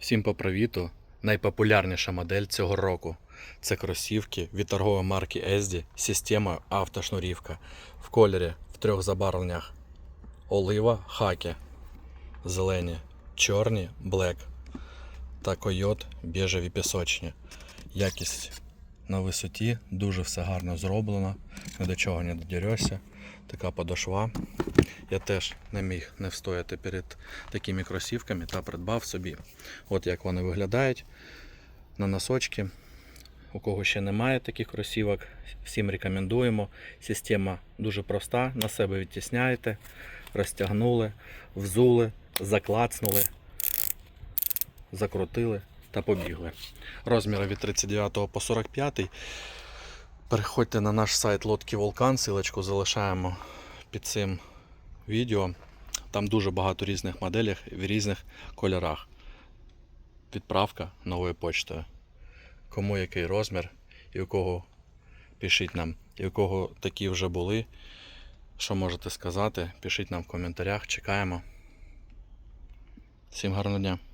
Всім по привіту. Найпопулярніша модель цього року. Це кросівки від торгової марки Езді з системою автошнурівка в кольорі в трьох забарвленнях: олива, хакі, зелені, чорні, блек та койот біжеві пісочні. Якість на висоті, дуже все гарно зроблено, ні до чого не додерешся. Така подошва. Я теж не міг не встояти перед такими кросівками та придбав собі. От як вони виглядають на носочки. У кого ще немає таких кросівок, всім рекомендуємо. Система дуже проста, на себе відтісняєте, розтягнули, взули, заклацнули, закрутили та побігли. Розміри від 39 по 45. Переходьте на наш сайт Лодки Вулкан, силочку залишаємо під цим відео. Там дуже багато різних моделей в різних кольорах. Відправка новою почтою. Кому який розмір і у кого пишіть нам, і у кого такі вже були. Що можете сказати? Пишіть нам в коментарях, чекаємо. Всім гарного дня!